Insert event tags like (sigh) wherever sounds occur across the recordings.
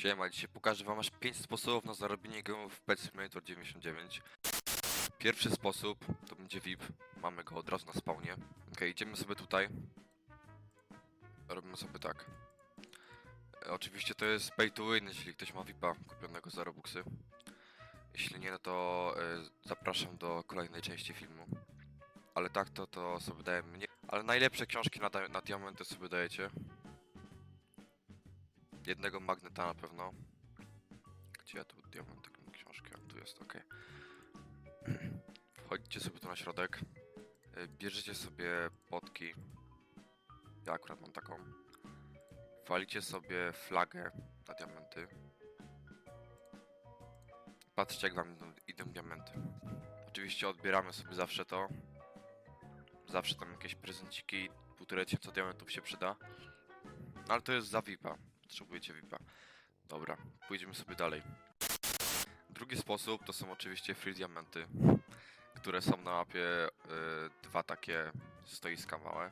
Siema, dzisiaj pokażę wam aż 5 sposobów na zarobienie gemów w Pet Simulator 99. Pierwszy sposób to będzie VIP. Mamy go od razu na spawnie. Ok, idziemy sobie tutaj. Robimy sobie tak. E, oczywiście to jest pay to win, jeśli ktoś ma VIPa kupionego za Robuxy. Jeśli nie, no to e, zapraszam do kolejnej części filmu. Ale tak to, to sobie daję mnie. Ale najlepsze książki na, na diamenty sobie dajecie. Jednego magneta na pewno. Gdzie ja tu diamenty mam książkę? A, Tu jest, ok. Wchodzicie sobie tu na środek. y, Bierzecie sobie potki. Ja akurat mam taką. Walicie sobie flagę na diamenty. Patrzcie jak wam idą, diamenty. Oczywiście odbieramy sobie zawsze to. Zawsze tam jakieś prezenciki, półtorej tysiąca diamentów się przyda. No ale to jest za VIPa. Potrzebujecie VIPa. Dobra, pójdziemy sobie dalej. Drugi sposób to są oczywiście free diamenty, które są na mapie y, dwa takie stoiska małe.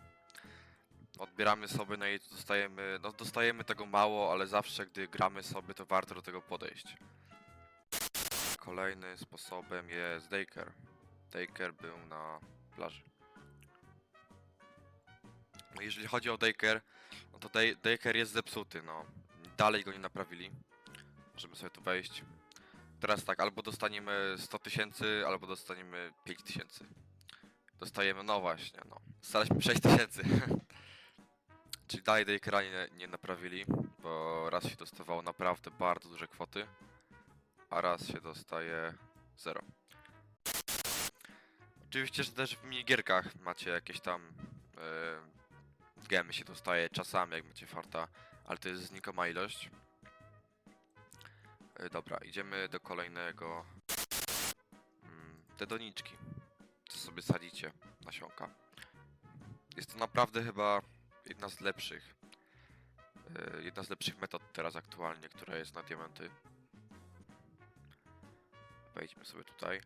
Odbieramy sobie, no i dostajemy, no dostajemy tego mało, ale zawsze gdy gramy sobie, to warto do tego podejść. Kolejnym sposobem jest Daycare. Daycare był na plaży. Jeżeli chodzi o Daycare, no to day, Daycare jest zepsuty, no. Dalej go nie naprawili. Możemy sobie tu wejść. Teraz tak, albo dostaniemy 100 tysięcy, albo dostaniemy 5 tysięcy. Dostajemy, no właśnie, no. Staliśmy 6 tysięcy. (laughs) Czyli dalej Daycare'a nie, nie naprawili, bo raz się dostawało naprawdę bardzo duże kwoty, a raz się dostaje 0. Oczywiście, że też w minigierkach macie jakieś tam yy, gemy się dostaje czasami, jak macie farta, ale to jest znikoma ilość. Yy, dobra, idziemy do kolejnego. Mm, te doniczki, co sobie sadzicie, nasionka. Jest to naprawdę chyba jedna z lepszych. Yy, jedna z lepszych metod teraz aktualnie, która jest na diamenty. Wejdźmy sobie tutaj.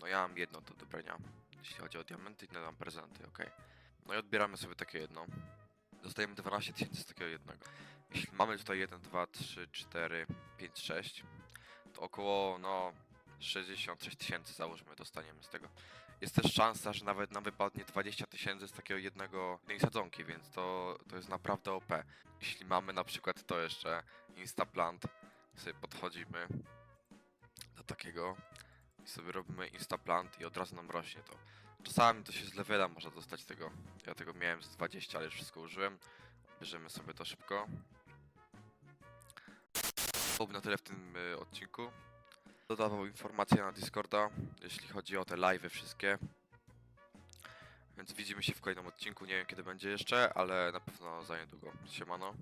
No ja mam jedno do dobrania. Jeśli chodzi o diamenty, inne mam prezenty, ok. No i odbieramy sobie takie jedno. Dostajemy 12 tysięcy z takiego jednego. Jeśli mamy tutaj 1, 2, 3, 4, 5, 6, to około no 66 tysięcy załóżmy dostaniemy z tego. Jest też szansa, że nawet nam wypadnie 20 tysięcy z takiego jednego, jednej sadzonki, więc to, to jest naprawdę OP. Jeśli mamy na przykład to jeszcze Instaplant, sobie podchodzimy do takiego i sobie robimy Instaplant i od razu nam rośnie to. Czasami to się z levela można dostać tego. Ja tego miałem z 20, ale już wszystko użyłem. Bierzemy sobie to szybko. Byłoby na tyle w tym y, odcinku. Dodawał informacje na Discorda, jeśli chodzi o te live'y wszystkie. Więc widzimy się w kolejnym odcinku. Nie wiem kiedy będzie jeszcze, ale na pewno za niedługo. Siemano.